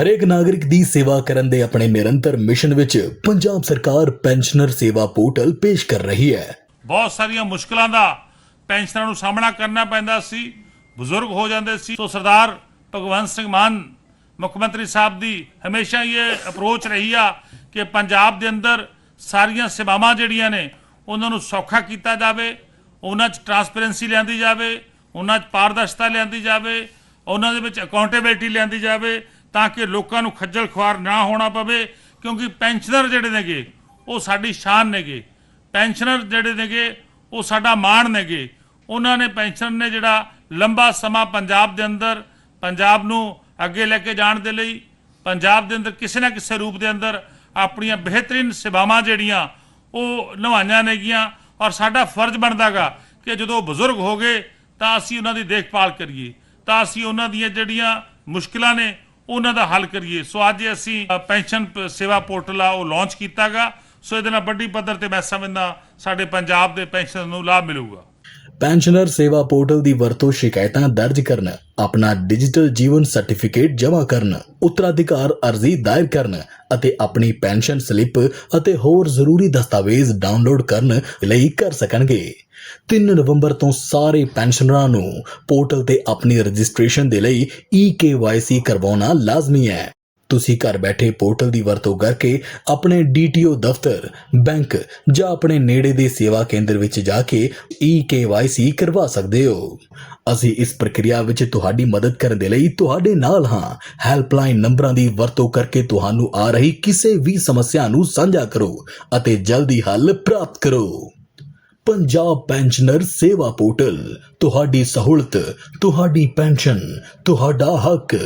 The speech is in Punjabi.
ਹਰੇਕ ਨਾਗਰਿਕ ਦੀ ਸੇਵਾ ਕਰਨ ਦੇ ਆਪਣੇ ਨਿਰੰਤਰ ਮਿਸ਼ਨ ਵਿੱਚ ਪੰਜਾਬ ਸਰਕਾਰ ਪੈਨਸ਼ਨਰ ਸੇਵਾ ਪੋਰਟਲ ਪੇਸ਼ ਕਰ ਰਹੀ ਹੈ। ਬਹੁਤ ਸਾਰੀਆਂ ਮੁਸ਼ਕਲਾਂ ਦਾ ਪੈਨਸ਼ਨਰਾਂ ਨੂੰ ਸਾਹਮਣਾ ਕਰਨਾ ਪੈਂਦਾ ਸੀ, ਬਜ਼ੁਰਗ ਹੋ ਜਾਂਦੇ ਸੀ। ਸੋ ਸਰਦਾਰ ਭਗਵੰਤ ਸਿੰਘ ਮਾਨ, ਮੁੱਖ ਮੰਤਰੀ ਸਾਹਿਬ ਦੀ ਹਮੇਸ਼ਾ ਇਹ ਅਪਰੋਚ ਰਹੀ ਆ ਕਿ ਪੰਜਾਬ ਦੇ ਅੰਦਰ ਸਾਰੀਆਂ ਸੇਵਾਵਾਂ ਜਿਹੜੀਆਂ ਨੇ, ਉਹਨਾਂ ਨੂੰ ਸੌਖਾ ਕੀਤਾ ਜਾਵੇ, ਉਹਨਾਂ 'ਚ ਟਰਾਂਸਪੇਰੈਂਸੀ ਲਿਆਂਦੀ ਜਾਵੇ, ਉਹਨਾਂ 'ਚ ਪਾਰਦਰਸ਼ਤਾ ਲਿਆਂਦੀ ਜਾਵੇ, ਉਹਨਾਂ ਦੇ ਵਿੱਚ ਅਕਾਊਂਟੇਬਿਲਟੀ ਲਿਆਂਦੀ ਜਾਵੇ ਤਾਂ ਕਿ ਲੋਕਾਂ ਨੂੰ ਖੱਜਲ ਖੁਆਰ ਨਾ ਹੋਣਾ ਪਵੇ, ਕਿਉਂਕਿ ਪੈਨਸ਼ਨਰ ਜਿਹੜੇ ਨੇਗੇ, ਉਹ ਸਾਡੀ ਸ਼ਾਨ ਨੇਗੇ। ਪੈਨਸ਼ਨਰ ਜਿਹੜੇ ਨੇਗੇ, ਉਹ ਸਾਡਾ ਮਾਣ ਨੇਗੇ। ਉਹਨਾਂ ਨੇ ਪੈਨਸ਼ਨ ਨੇ ਜਿਹੜਾ ਲੰਬਾ ਸਮਾਂ ਪੰਜਾਬ ਦੇ ਅੰਦਰ, ਪੰਜਾਬ ਨੂੰ ਅੱਗੇ ਲੈ ਕੇ ਜਾਣ ਦੇ ਲਈ, ਪੰਜਾਬ ਦੇ ਅੰਦਰ ਕਿਸੇ ਨਾ ਕਿਸੇ ਰੂਪ ਦੇ ਅੰਦਰ ਆਪਣੀਆਂ ਬਿਹਤਰੀਨ ਸੇਵਾਵਾਂ ਜਿਹੜੀਆਂ, ਉਹ ਨਿਭਾਈਆਂ ਨੇਗੀਆਂ। ਔਰ ਸਾਡਾ ਫਰਜ਼ ਬਣਦਾਗਾ ਕਿ ਜਦੋਂ ਬਜ਼ੁਰਗ ਹੋ ਗਏ ਤਾਂ ਅਸੀਂ ਉਹਨਾਂ ਦੀ ਦੇਖਭਾਲ ਕਰੀਏ। ਤਾਂ ਅਸੀਂ ਉਹਨਾਂ ਦੀਆਂ ਜਿਹੜੀਆਂ ਮੁਸ਼ਕਲਾਂ ਨੇ ਉਹਨਾਂ ਦਾ ਹੱਲ ਕਰੀਏ। ਸੋ ਅੱਜ ਅਸੀਂ ਪੈਨਸ਼ਨ ਪ- ਸੇਵਾ ਪੋਰਟਲ ਆ, ਉਹ ਲਾਂਚ ਕੀਤਾਗਾ। ਸੋ ਇਹਦੇ ਨਾਲ ਵੱਡੀ ਪੱਧਰ ਤੇ ਮੈਂ ਸਮਝਦਾ ਸਾਡੇ ਪੰਜਾਬ ਦੇ ਪੈਨਸ਼ਨ ਨੂੰ ਲਾਭ ਮਿਲੂਗਾ। ਪੈਨਸ਼ਨਰ ਸੇਵਾ ਪੋਰਟਲ ਦੀ ਵਰਤੋਂ ਸ਼ਿਕਾਇਤਾਂ ਦਰਜ ਕਰਨ, ਆਪਣਾ ਡਿਜੀਟਲ ਜੀਵਨ ਸਰਟੀਫਿਕੇਟ ਜਮ੍ਹਾਂ ਕਰਨ, ਉੱਤਰਾਧਿਕਾਰ ਅਰਜ਼ੀ ਦਾਇਰ ਕਰਨ ਅਤੇ ਆਪਣੀ ਪੈਨਸ਼ਨ ਸਲਿੱਪ ਅਤੇ ਹੋਰ ਜ਼ਰੂਰੀ ਦਸਤਾਵੇਜ਼ ਡਾਊਨਲੋਡ ਕਰਨ ਲਈ ਕਰ ਸਕਣਗੇ। 3 ਨਵੰਬਰ ਤੋਂ ਸਾਰੇ ਪੈਨਸ਼ਨਰਾਂ ਨੂੰ ਪੋਰਟਲ ਤੇ ਆਪਣੀ ਰਜਿਸਟ੍ਰੇਸ਼ਨ ਦੇ ਲਈ ਈ EKYC ਕਰਵਾਉਣਾ ਲਾਜ਼ਮੀ ਹੈ। ਤੁਸੀਂ ਘਰ ਬੈਠੇ ਪੋਰਟਲ ਦੀ ਵਰਤੋਂ ਕਰਕੇ ਆਪਣੇ ਡੀਟੀਓ ਦਫ਼ਤਰ, ਬੈਂਕ ਜਾਂ ਆਪਣੇ ਨੇੜੇ ਦੇ ਸੇਵਾ ਕੇਂਦਰ ਵਿੱਚ ਜਾ ਕੇ EKYC ਕਰਵਾ ਸਕਦੇ ਹੋ। ਅਸੀਂ ਇਸ ਪ੍ਰਕਿਰਿਆ ਵਿੱਚ ਤੁਹਾਡੀ ਮਦਦ ਕਰਨ ਦੇ ਲਈ ਤੁਹਾਡੇ ਨਾਲ ਹਾਂ। ਹੈਲਪਲਾਈਨ ਨੰਬਰਾਂ ਦੀ ਵਰਤੋਂ ਕਰਕੇ ਤੁਹਾਨੂੰ ਆ ਰਹੀ ਕਿਸੇ ਵੀ ਸਮੱਸਿਆ ਨੂੰ ਸਾਂਝਾ ਕਰੋ ਅਤੇ ਜਲਦੀ ਹੱਲ ਪ੍ਰਾਪਤ ਕਰੋ। ਪੰਜਾਬ ਪੈਨਸ਼ਨਰ ਸੇਵਾ ਪੋਰਟਲ, ਤੁਹਾਡੀ ਸਹੂਲਤ, ਤੁਹਾਡੀ ਪੈਨਸ਼ਨ, ਤੁਹਾਡਾ ਹੱਕ।